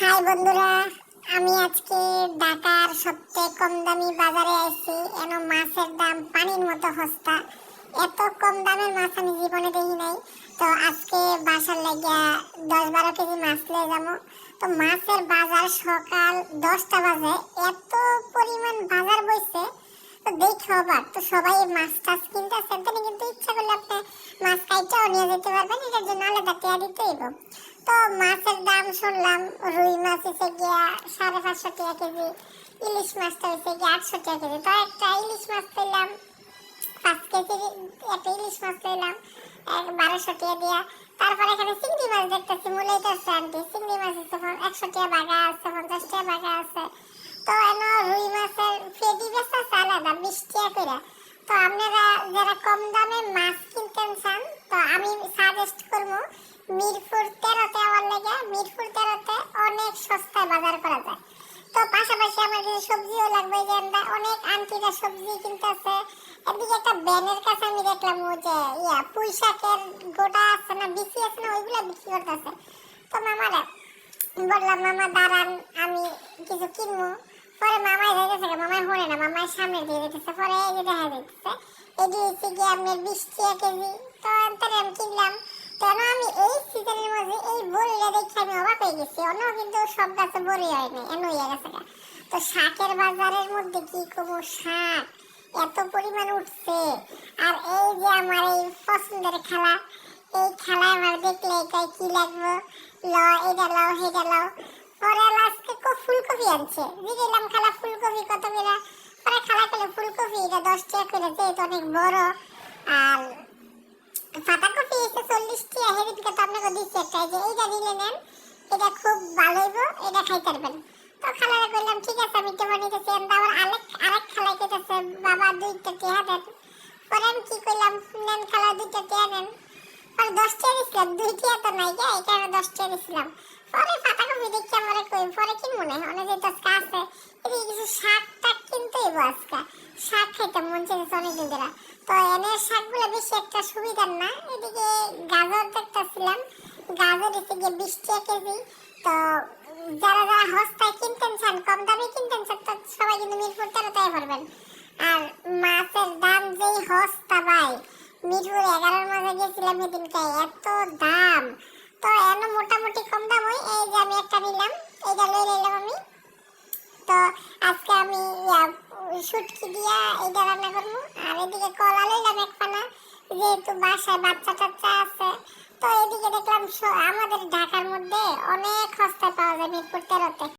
High বন্ধুরা, আমি আজকে ঢাকার সবচেয়ে কম দামি বাজারে আইছি। এন মাছের দাম পানির মতো সস্তা। এত কম দামের মাছ আমি জীবনে দেখি নাই। তো আজকে বাসার লাগিয়া দশ বারো কেজি মাছ লয়ে যাব। তো মাছের বাজার সকাল দশটা বাজে। এত পরিমাণ বাজার বইছে। তো দেখে অবাক। তো সবাই মাছ টাছ কিনতেছে তাহলে কিন্তু ইচ্ছা করলে আপনি মাছ কাইটাও নিয়ে যেতে পারবেন এটার জন্য আলাদা টিয়া দিতে হইব তো মাছের দাম শুনলাম, রুই মাছ হচ্ছে গিয়া সাড়ে পাঁচশো টাকা কেজি, ইলিশ মাছটা হচ্ছে গিয়া আটশো টাকা কেজি। তো একটা ইলিশ মাছ পেলাম, পাঁচ কেজি, একটা ইলিশ মাছ পেলাম, এক বারোশো টাকা দিয়া। তারপরে এখানে চিংড়ি মাছ দেখতেছি, মুলাইতেছে আন্টি। চিংড়ি মাছ হচ্ছে একশো টাকা বাগা আছে, পঞ্চাশ টাকা বাগা আছে। তো এন রুই মাছের ফেদি বেচা আছে আলাদা, বিশ টাকা করে তো আপনারা যারা কম দামে মাছ কিনতেন চান, তো আমি সাজেস্ট করব মিরপুর তেরোতে আমার লেগে মিরপুর তেরোতে অনেক সস্তায় বাজার করা যায় তো পাশাপাশি আমার সবজিও লাগবে যে আমরা অনেক আন্টিরা সবজি কিনতেছে। এদিকে একটা ব্যানের কাছে আমি দেখলাম ও যে, ইয়া, পুঁই গোটা আছে না, বিচি আছে না, ওইগুলো বিক্রি করতেছে। তো মামারা বললাম, মামা, দাঁড়ান, আমি কিছু কিনবো। পরে মামাই যাইতেছে, মামাই হরে না, মামাই সামনে দিয়ে যেতেছে পরে এই যে দেখা যাইতেছে এটি গিয়ে আপনার বিশ টাকা কেজি। তো তাহলে আমি কিনলাম কেন আমি এই সিজনের মধ্যে এই বড়িটা দেখে আমি অবাক হয়ে গেছি অন্য কিন্তু সব গাছে বড়ি হয় না এমন হয়ে গেছে তো শাকের বাজারের মধ্যে কি করব শাক? এত পরিমাণ উঠছে। আর এই যে আমার এই পছন্দের খালা, এই খালা আমার দেখলে কয় কি লাগবে? ল, এটা লাও, সেটা লাও। পরে আজকে ফুলকপি আনছে। দিলাম খালা ফুলকপি কত করে? পরে খালা খেলে ফুলকপি এটা দশ টাকা করে, যেহেতু অনেক বড়। আর পাতাকপি এসে চল্লিশ টাকা হেরিদিকে তো আপনাকে দিচ্ছে একটা। যে এইটা দিলে নেন এটা খুব ভালো হইব, এটা খাইতে পারবেন। তো খালারে কইলাম, ঠিক আছে, আমি টেবা নিতেছি এমন আবার আরেক আরেক খালাই কেটেছে বাবা, দুইটা টিহা দেন। পরে আমি কি করলাম নেন খালা, দুইটা টিহা নেন। পরে দশ টাকা দিছিলাম, দুই টিহা তো নাই গা, এই কারণে দশ টাকা দিছিলাম। পরে পাতাকপি দেখি আমার কই, পরে কিনবো না অনেক যেহেতু আজকে আছে, এদিকে কিছু শাক টাক কিনতে হইব আজকে। শাক খাইতে মন চাইছে অনেকদিন ধরে। তো এনে শাকগুলো বেশি একটা সুবিধার না, এদিকে গাজর দেখতেছিলাম। গাজর এসে গিয়ে বিশ টাকা কেজি তো যারা যারা হস্তায় কিনতেন চান, কম দামে কিনতেন চান, তো সবাই কিন্তু মিরপুর তেরোটায় পারবেন আর মাছের দাম যেই হস্তা ভাই, মিরপুর এগারোর মাঝে গেছিলাম সেদিনকে, এত দাম। তো এন মোটামুটি কম দাম ওই, এই যে আমি একটা নিলাম, এইটা লয়ে নিলাম আমি। তো আজকে আমি শুটকি দিয়া এইটা রান্না করব। আর এদিকে কলা লইলাম এক পানা যেহেতু বাসায় বাচ্চা টাচ্চা আছে তো এদিকে দেখলাম স- আমাদের ঢাকার মধ্যে অনেক সস্তায় পাওয়া যায় মিরপুর তেরোতে।